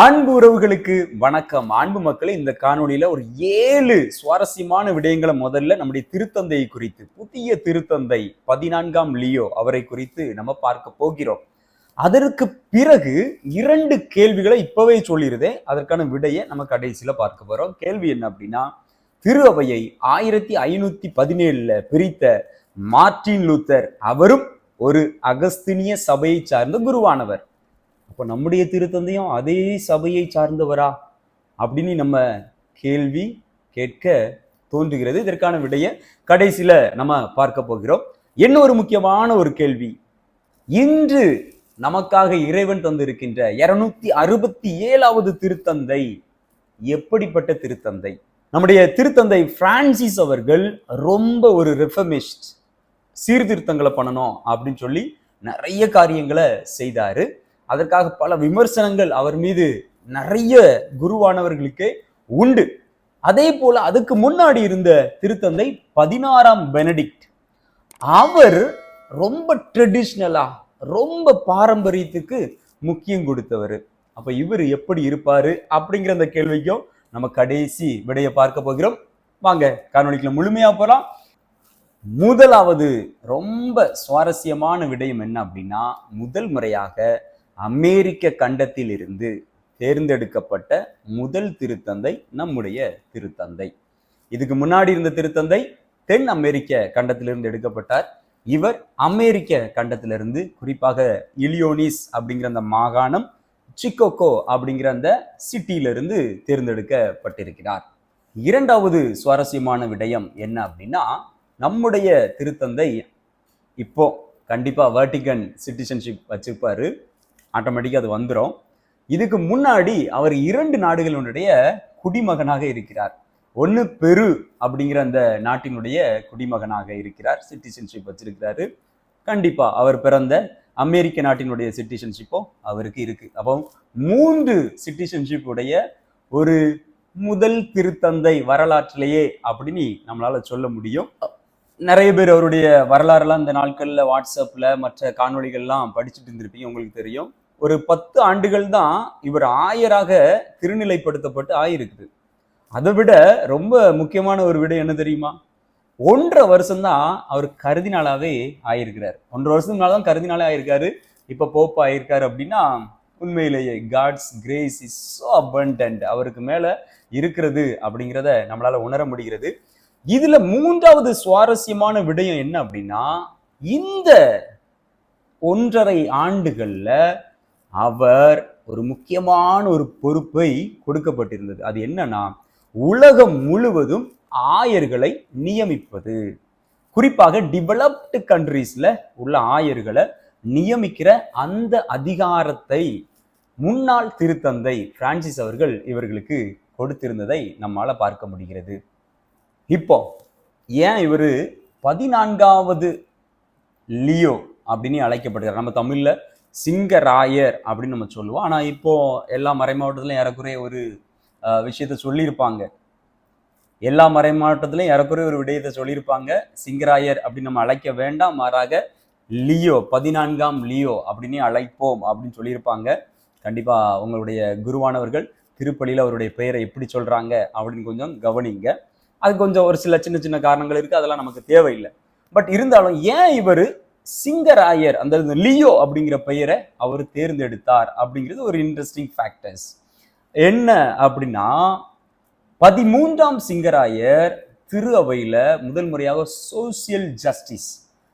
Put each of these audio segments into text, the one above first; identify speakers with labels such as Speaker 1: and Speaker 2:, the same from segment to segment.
Speaker 1: அன்பு உறவுகளுக்கு வணக்கம். அன்பு மக்களே இந்த காணொலியில ஒரு ஏழு சுவாரஸ்யமான விடயங்களை முதல்ல நம்முடைய திருத்தந்தையை குறித்து புதிய திருத்தந்தை பதினான்காம் லியோ அவரை குறித்து நம்ம பார்க்க போகிறோம். அதற்கு பிறகு இரண்டு கேள்விகளை இப்பவே சொல்லிருதே அதற்கான விடையை நம்ம கடைசியில பார்க்க போறோம். கேள்வி என்ன அப்படின்னா திரு அவையை ஆயிரத்தி ஐநூத்தி பதினேழுல பிரித்த மார்ட்டின் லூத்தர் அவரும் ஒரு அகஸ்தினிய சபையை சார்ந்த குருவானவர். அப்போ நம்முடைய திருத்தந்தையும் அதே சபையை சார்ந்தவரா அப்படின்னு நம்ம கேள்வி கேட்க தோன்றுகிறது. இதற்கான விடையை கடைசியில் நம்ம பார்க்க போகிறோம். என்ன ஒரு முக்கியமான ஒரு கேள்வி? இன்று நமக்காக இறைவன் தந்திருக்கின்ற இருநூத்தி அறுபத்தி ஏழாவது திருத்தந்தை எப்படிப்பட்ட திருத்தந்தை? நம்முடைய திருத்தந்தை பிரான்சிஸ் அவர்கள் ரொம்ப ஒரு ரெஃபமிஸ்ட் சீர்திருத்தங்களை பண்ணணும் அப்படின்னு சொல்லி நிறைய காரியங்களை செய்தாரு. அதற்காக பல விமர்சனங்கள் அவர் மீது நிறைய குருவானவர்களுக்கு உண்டு. அதே போல அதுக்கு முன்னாடி இருந்த திருத்தந்தை பதினாறாம் பெனடிக்ட். அவர் ரொம்ப ட்ரெடிஷ்னலா ரொம்ப பாரம்பரியத்துக்கு முக்கியம் கொடுத்தவர். அப்ப இவர் எப்படி இருப்பாரு அப்படிங்கிற அந்த கேள்விக்கும் நம்ம கடைசி விடையை பார்க்க போகிறோம். வாங்க காணொலிக்குள்ள முழுமையா போலாம். முதலாவது ரொம்ப சுவாரஸ்யமான விடயம் என்ன அப்படின்னா முதல் முறையாக அமெரிக்க கண்டத்தில் இருந்து தேர்ந்தெடுக்கப்பட்ட முதல் திருத்தந்தை நம்முடைய திருத்தந்தை. இதுக்கு முன்னாடி இருந்த திருத்தந்தை தென் அமெரிக்க கண்டத்திலிருந்து எடுக்கப்பட்டார். இவர் அமெரிக்க கண்டத்திலிருந்து குறிப்பாக இலியோனிஸ் அப்படிங்கிற அந்த மாகாணம் சிக்கோகோ அப்படிங்கிற அந்த சிட்டியிலிருந்து தேர்ந்தெடுக்கப்பட்டிருக்கிறார். இரண்டாவது சுவாரஸ்யமான விடயம் என்ன அப்படின்னா நம்முடைய திருத்தந்தை இப்போ கண்டிப்பாக வேர்டிகன் சிட்டிசன்ஷிப் வச்சிருப்பாரு. ஆட்டோமேட்டிக்காக அது வந்துடும் இதுக்கு முன்னாடி அவர் இரண்டு நாடுகளினுடைய குடிமகனாக இருக்கிறார். ஒன்று பெரு அப்படிங்கிற அந்த நாட்டினுடைய குடிமகனாக இருக்கிறார். சிட்டிசன்ஷிப் வச்சிருக்கிறாரு. கண்டிப்பா அவர் பிறந்த அமெரிக்க நாட்டினுடைய சிட்டிசன்ஷிப்போ அவருக்கு இருக்கு. அப்போ மூன்று சிட்டிசன்ஷிப் உடைய ஒரு முதல் திருத்தந்தை வரலாற்றிலேயே அப்படின்னு நம்மளால சொல்ல முடியும். நிறைய பேர் அவருடைய வரலாறுலாம் இந்த நாட்களில் வாட்ஸ்அப்பில் மற்ற காணொளிகள்லாம் படிச்சுட்டு இருந்திருப்பீங்க உங்களுக்கு தெரியும். ஒரு பத்து ஆண்டுகள் தான் இவர் ஆயராக திருநிலைப்படுத்தப்பட்டு ஆயிருக்குது. அதை விட ரொம்ப முக்கியமான ஒரு விட என்ன தெரியுமா? ஒன்றரை வருஷம்தான் அவர் கருதினாலாவே ஆயிருக்கிறார். ஒன்றரை வருஷத்துனால தான் கருதினாலே ஆயிருக்காரு. இப்போ போப் ஆயிருக்காரு அப்படின்னா உண்மையிலேயே God's grace is so abundant அவருக்கு மேல இருக்கிறது அப்படிங்கிறத நம்மளால உணர முடிகிறது. இதுல மூன்றாவது சுவாரஸ்யமான விடயம் என்ன அப்படின்னா இந்த ஒன்றரை ஆண்டுகள்ல அவர் ஒரு முக்கியமான ஒரு பொறுப்பை கொடுக்கப்பட்டிருந்தது. அது என்னன்னா உலகம் முழுவதும் ஆயர்களை நியமிப்பது. குறிப்பாக டிவலப்டு கண்ட்ரீஸில் உள்ள ஆயர்களை நியமிக்கிற அந்த அதிகாரத்தை முன்னாள் திருத்தந்தை பிரான்சிஸ் அவர்கள் இவர்களுக்கு கொடுத்திருந்ததை நம்மால் பார்க்க முடிகிறது. இப்போ ஏன் இவர் பதினான்காவது லியோ அப்படின்னு அழைக்கப்படுகிறார்? நம்ம தமிழில் சிங்கராயர் அப்படின்னு நம்ம சொல்லுவோம். ஆனால் இப்போது எல்லா மறைமாவட்டத்திலும் ஏறக்குறைய ஒரு விஷயத்த சொல்லியிருப்பாங்க. எல்லா மறைமாவட்டத்திலும் ஏறக்குறைய ஒரு விடயத்தை சொல்லியிருப்பாங்க. சிங்கராயர் அப்படின்னு நம்ம அழைக்க வேண்டாம். மாறாக லியோ பதினான்காம் லியோ அப்படின்னு அழைப்போம் அப்படின்னு சொல்லியிருப்பாங்க. கண்டிப்பாக உங்களுடைய குருவானவர்கள் திருப்பலியில் அவருடைய பெயரை எப்படி சொல்கிறாங்க அப்படின்னு கொஞ்சம் கவனிங்க. அது கொஞ்சம் ஒரு சில சின்ன சின்ன காரணங்கள் இருக்குது அதெல்லாம் நமக்கு தேவையில்லை. பட் இருந்தாலும் ஏன் இவர் சிங்கராயர் அந்த லியோ அப்படிங்கிற பெயரை அவர் தேர்ந்தெடுத்தார் அப்படிங்கிறது ஒரு இன்ட்ரெஸ்டிங் ஃபேக்டர்ஸ் என்ன அப்படின்னா பதிமூன்றாம் சிங்கராயர் திரு அவையில் முதல் முறையாக சோசியல் ஜஸ்டிஸ்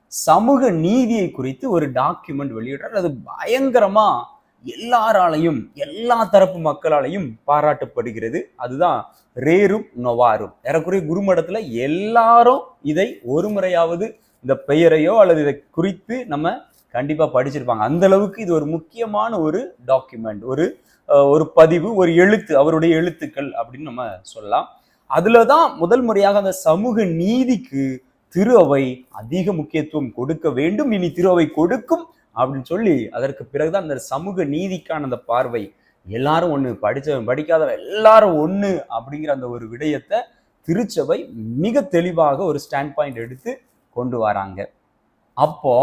Speaker 1: சமூக நீதியை குறித்து ஒரு டாக்குமெண்ட் வெளியிடுறார். அது பயங்கரமா எல்லாராலையும் எல்லா தரப்பு மக்களாலையும் பாராட்டப்படுகிறது. அதுதான் ரேரும் நொவாரும் ஏறக்குறைய குருமடத்துல எல்லாரும் இதை ஒரு முறையாவது இந்த பெயரையோ அல்லது இதை குறித்து நம்ம கண்டிப்பாக படிச்சிருப்பாங்க. அந்த அளவுக்கு இது ஒரு முக்கியமான ஒரு டாக்குமெண்ட் ஒரு ஒரு பதிவு ஒரு எழுத்து அவருடைய எழுத்துக்கள் அப்படின்னு நம்ம சொல்லலாம். அதுல தான் முதல் முறையாக அந்த சமூக நீதிக்கு திரு அவை அதிக முக்கியத்துவம் கொடுக்க வேண்டும். இனி திரு அவை கொடுக்கும் அப்படின்னு சொல்லி அதற்கு பிறகுதான் அந்த சமூக நீதிக்கான அந்த பார்வை எல்லாரும் ஒன்று படித்தவன் படிக்காதவன் எல்லாரும் ஒன்று அப்படிங்கிற அந்த ஒரு விடயத்தை திருச்சபை மிக தெளிவாக ஒரு ஸ்டாண்ட் பாயிண்ட் எடுத்து கொண்டு வராங்க. அப்போ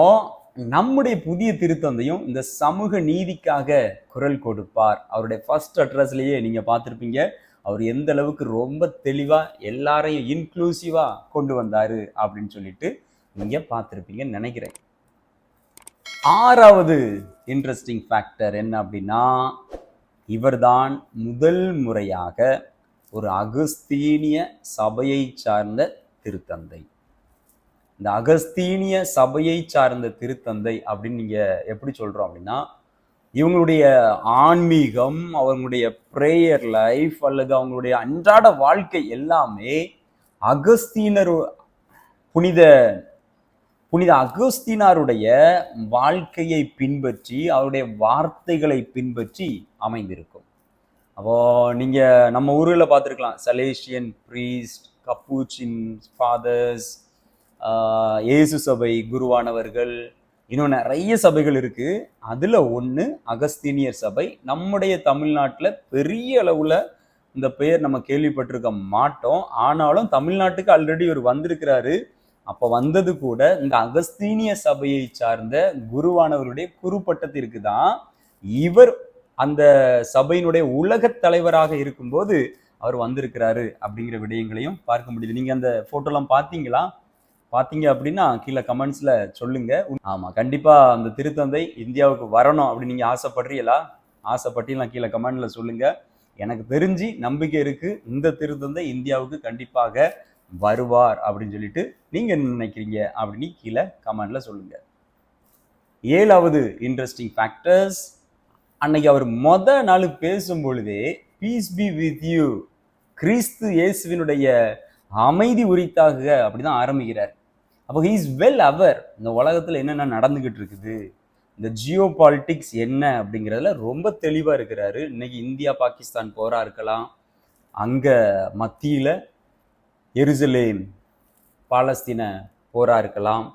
Speaker 1: நம்முடைய புதிய திருத்தந்தையும் இந்த சமூக நீதிக்காக குரல் கொடுப்பார். அவருடைய ஃபர்ஸ்ட் அட்ரஸ்லயே நீங்க பார்த்துருப்பீங்க. அவர் எந்த அளவுக்கு ரொம்ப தெளிவா எல்லாரையும் இன்க்ளூசிவா கொண்டு வந்தாரு அப்படின்னு சொல்லிட்டு நீங்க பார்த்துருப்பீங்கன்னு நினைக்கிறேன். ஆறாவது இன்ட்ரெஸ்டிங் ஃபேக்டர் என்ன அப்படின்னா இவர்தான் முதல் முறையாக ஒரு அகஸ்தீனிய சபையை சார்ந்த திருத்தந்தை. இந்த அகஸ்தீனிய சபையை சார்ந்த திருத்தந்தை அப்படின்னு நீங்க எப்படி சொல்றோம் அப்படின்னா இவங்களுடைய ஆன்மீகம் அவங்களுடைய ப்ரேயர் லைஃப் அல்லது அவங்களுடைய அன்றாட வாழ்க்கை எல்லாமே அகஸ்தீனர் புனித புனித அகஸ்தீனாருடைய வாழ்க்கையை பின்பற்றி அவருடைய வார்த்தைகளை பின்பற்றி அமைந்திருக்கும். அப்போ நீங்கள் நம்ம ஊரில் பார்த்துருக்கலாம். சலேஷியன் ப்ரீஸ்ட் கப்பூச்சின் ஃபாதர்ஸ் இயேசு சபை குருவானவர்கள் இன்னும் நிறைய சபைகள் இருக்குது அதில் ஒன்று அகஸ்தீனியர் சபை. நம்முடைய தமிழ்நாட்டில் பெரிய அளவில் இந்த பெயர் நம்ம கேள்விப்பட்டிருக்க மாட்டோம். ஆனாலும் தமிழ்நாட்டுக்கு ஆல்ரெடி இவர் வந்திருக்கிறாரு. அப்போ வந்தது கூட இந்த அகஸ்தீனிய சபையை சார்ந்த குருவானவருடைய குருப்பட்டத்திற்கு தான் இவர் அந்த சபையினுடைய உலகத் தலைவராக இருக்கும்போது அவர் வந்திருக்கிறாரு அப்படிங்கிற விடயங்களையும் பார்க்க முடியுது. நீங்கள் அந்த ஃபோட்டோலாம் பார்த்தீங்களா? பார்த்தீங்க அப்படின்னா கீழே கமெண்ட்ஸில் சொல்லுங்க. ஆமாம் கண்டிப்பாக அந்த திருத்தந்தை இந்தியாவுக்கு வரணும் அப்படின்னு நீங்க ஆசைப்படுறீங்களா? ஆசைப்பட்டீங்களா கீழே கமெண்ட்ல சொல்லுங்க. எனக்கு தெரிஞ்சு நம்பிக்கை இருக்கு இந்த திருத்தந்தை இந்தியாவுக்கு கண்டிப்பாக வருவார் அப்படின்னு சொல்லிட்டு நீங்கள் என்ன நினைக்கிறீங்க அப்படின்னு கீழே கமெண்ட்ல சொல்லுங்க. ஏழாவது இன்ட்ரெஸ்டிங் ஃபேக்டர்ஸ் அன்னைக்கு அவர் மொத நாள் பேசும் பொழுதே பீஸ் பி வித் யூ கிறிஸ்து இயேசுவினுடைய அமைதி உரித்தாக அப்படிதான் ஆரம்பிக்கிறார். அப்போ ஹீஸ் வெல் அவர் இந்த உலகத்தில் என்னென்ன நடந்துக்கிட்டு இருக்குது? இந்த ஜியோ பாலிட்டிக்ஸ் என்ன அப்படிங்கிறதுல ரொம்ப தெளிவாக இருக்கிறாரு. இன்னைக்கு இந்தியா பாகிஸ்தான் போரா இருக்கலாம். அங்கே மத்தியில் எருசலேம் பாலஸ்தீன போரா இருக்கலாம்.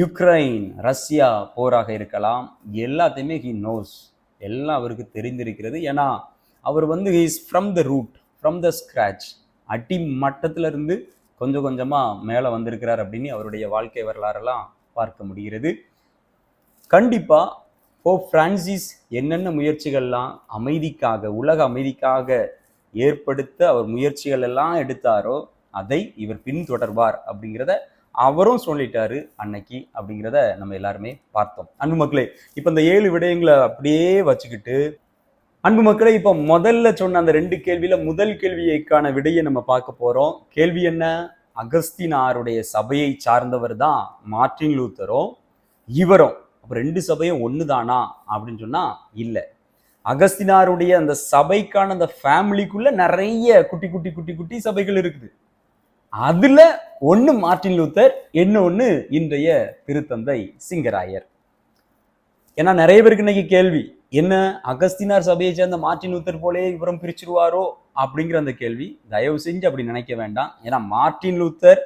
Speaker 1: யுக்ரைன் ரஷ்யா போராக இருக்கலாம். எல்லாத்தையுமே ஹி நோஸ் எல்லாம் அவருக்கு தெரிந்திருக்கிறது. ஏன்னா அவர் வந்து he's from the root from the scratch அடி மட்டத்திலிருந்து இருந்து கொஞ்சம் கொஞ்சமாக மேலே வந்திருக்கிறார் அப்படின்னு அவருடைய வாழ்க்கை வரலாறெல்லாம் பார்க்க முடிகிறது. கண்டிப்பாக போப் பிரான்சிஸ் என்னென்ன முயற்சிகள்லாம் அமைதிக்காக உலக அமைதிக்காக ஏற்படுத்த அவர் முயற்சிகள் எல்லாம் எடுத்தாரோ அதை இவர் பின்தொடர்வார் அப்படிங்கிறத அவரும் சொல்லிட்டாரு அன்னைக்கு அப்படிங்கிறத நம்ம எல்லாருமே பார்த்தோம். அன்பு மக்களே இப்போ இந்த ஏழு விடயங்களை அப்படியே வச்சுக்கிட்டு அன்பு மக்களை இப்போ முதல்ல சொன்ன அந்த ரெண்டு கேள்வியில முதல் கேள்வியைக்கான விடையை நம்ம பார்க்க போறோம். கேள்வி என்ன? அகஸ்தினாருடைய சபையை சார்ந்தவர் தான் மார்ட்டின் லூத்தரும் இவரும் அப்போ ரெண்டு சபையும் ஒன்று தானா அப்படின்னு சொன்னா இல்லை. அகஸ்தினாருடைய அந்த சபைக்கான அந்த ஃபேமிலிக்குள்ள நிறைய குட்டி குட்டி குட்டி குட்டி சபைகள் இருக்குது. அதுல ஒன்று மார்ட்டின் லூத்தர் இன்னொன்று இன்றைய திருத்தந்தை சிங்கராயர். ஏன்னா நிறைய பேருக்கு இன்னைக்கு கேள்வி என்ன அகஸ்தினார் சபையை சேர்ந்த மார்ட்டின் லூத்தர் போலே இவரும் பிரிச்சிருவாரோ அப்படிங்கிற அந்த கேள்வி தயவு செஞ்சு அப்படி நினைக்க வேண்டாம். ஏன்னா மார்ட்டின் லூத்தர்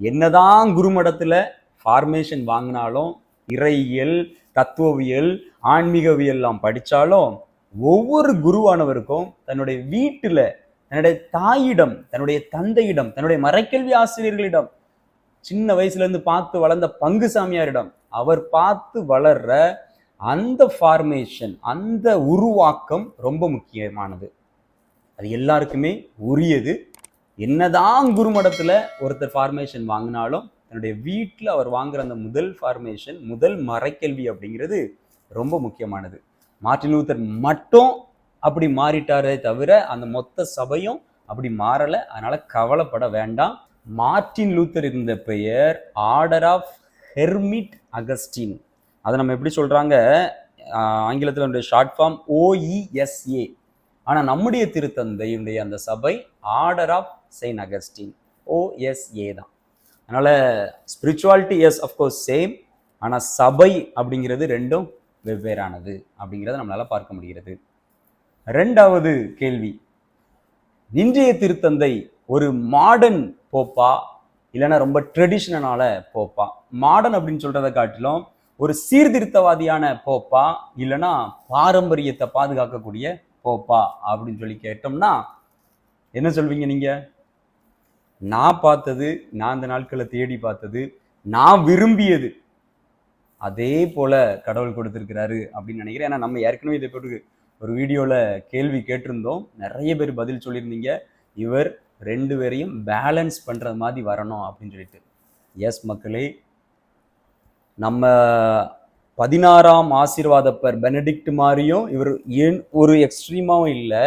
Speaker 1: என்னதான் குருமடத்தில் ஃபார்மேஷன் வாங்கினாலும் இறையியல் தத்துவவியல் ஆன்மீகவியல்லாம் படித்தாலும் ஒவ்வொரு குருவானவருக்கும் தன்னுடைய வீட்டில் தன்னுடைய தாயிடம் தன்னுடைய தந்தையிடம் தன்னுடைய மறைக்கல்வி ஆசிரியர்களிடம் சின்ன வயசுலேருந்து பார்த்து வளர்ந்த பங்கு சாமியாரிடம் அவர் பார்த்து வளர்ற அந்த ஃபார்மேஷன் அந்த உருவாக்கம் ரொம்ப முக்கியமானது. அது எல்லாருக்குமே உரியது. என்னதான் குருமடத்தில் ஒருத்தர் ஃபார்மேஷன் வாங்கினாலும் தன்னுடைய வீட்டில் அவர் வாங்குற அந்த முதல் ஃபார்மேஷன் முதல் மறைக்கல்வி அப்படிங்கிறது ரொம்ப முக்கியமானது. மார்ட்டின் லூத்தர் மட்டும் அப்படி மாறிட்டாரே தவிர அந்த மொத்த சபையும் அப்படி மாறலை. அதனால கவலைப்பட வேண்டாம். மார்ட்டின் லூத்தர் இருந்த பெயர் ஆர்டர் ஆஃப் ஹெர்மிட் அகஸ்டின். அதை நம்ம எப்படி சொல்கிறாங்க ஆங்கிலத்தில் ஷார்ட் ஃபார்ம் ஓஇஎஸ்ஏ ஆனால் நம்முடைய திருத்தந்தையுடைய அந்த சபை order of saint Augustine OSA தான். அதனால் ஸ்பிரிச்சுவாலிட்டி எஸ் அஃப்கோர்ஸ் சேம் ஆனால் சபை அப்படிங்கிறது ரெண்டும் வெவ்வேறானது அப்படிங்கிறத நம்மளால் பார்க்க முடிகிறது. ரெண்டாவது கேள்வி. இன்றைய திருத்தந்தை ஒரு மாடர்ன் போப்பா இல்லைன்னா ரொம்ப ட்ரெடிஷ்னலான போப்பா மாடர்ன் அப்படின்னு சொல்கிறத காட்டிலும் ஒரு சீர்திருத்தவாதியான போப்பா இல்லைன்னா பாரம்பரியத்தை பாதுகாக்கக்கூடிய போப்பா அப்படின்னு சொல்லி கேட்டோம்னா என்ன சொல்வீங்க நீங்க? நான் பார்த்தது நான் அந்த நாட்களை தேடி பார்த்தது நான் விரும்பியது. அதே போல கடவுள் கொடுத்துருக்கிறாரு அப்படின்னு நினைக்கிறேன். ஏன்னா நம்ம ஏற்கனவே இதை போட்டு ஒரு வீடியோவில் கேள்வி கேட்டிருந்தோம். நிறைய பேர் பதில் சொல்லியிருந்தீங்க. இவர் ரெண்டு பேரையும் பேலன்ஸ் பண்ணுற மாதிரி வரணும் அப்படின்னு சொல்லிட்டு. எஸ் மக்களே நம்ம பதினாறாம் ஆசீர்வாதப்பர் பெனடிக்ட் மாதிரியும் இவர் ஏன் ஒரு எக்ஸ்ட்ரீமாவும் இல்லை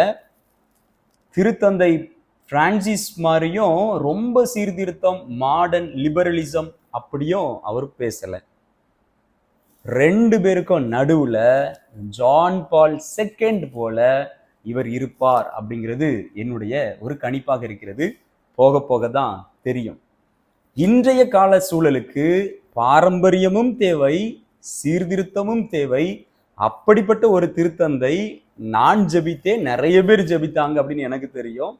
Speaker 1: திருத்தந்தை பிரான்சிஸ் மாதிரியும் ரொம்ப சீர்திருத்தம் மாடர்ன் லிபரலிசம் அப்படியும் அவர் பேசலை. ரெண்டு பேருக்கும் நடுவில் ஜான் பால் செகண்ட் போல இவர் இருப்பார் அப்படிங்கிறது என்னுடைய ஒரு கணிப்பாக இருக்கிறது. போக போக தான் தெரியும். இன்றைய கால சூழலுக்கு பாரம்பரியமும் தேவை சீர்திருத்தமும் தேவை. அப்படிப்பட்ட ஒரு திருத்தந்தை நான் ஜபித்தே நிறைய பேர் ஜெபித்தாங்க அப்படின்னு எனக்கு தெரியும்.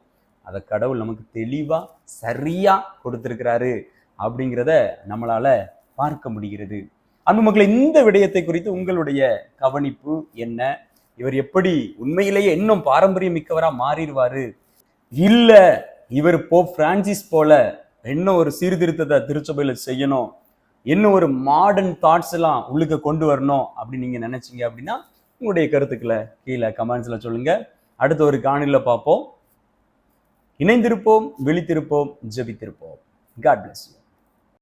Speaker 1: அதை கடவுள் நமக்கு தெளிவாக சரியாக கொடுத்துருக்கிறாரு அப்படிங்கிறத நம்மளால் பார்க்க முடிகிறது. அன்பு மக்களை இந்த விடயத்தை குறித்து உங்களுடைய கவனிப்பு என்ன? இவர் எப்படி உண்மையிலேயே இன்னும் பாரம்பரியம் மிக்கவராக மாறிடுவாரு? இல்லை இவர் போ பிரான்சிஸ் போல இன்னும் ஒரு சீர்திருத்தத்தை திருச்சபையில் செய்யணும். இன்னும் ஒரு மாடர்ன் தாட்ஸ் எல்லாம் உள்ளுக்கு கொண்டு வரணும் அப்படின்னு நீங்க நினைச்சீங்க அப்படின்னா உங்களுடைய கருத்துக்களை கீழே கமெண்ட்ஸ்ல சொல்லுங்க. அடுத்த ஒரு காணொலியில் பார்ப்போம். இணைந்திருப்போம் விழித்திருப்போம் ஜெபித்திருப்போம். God bless you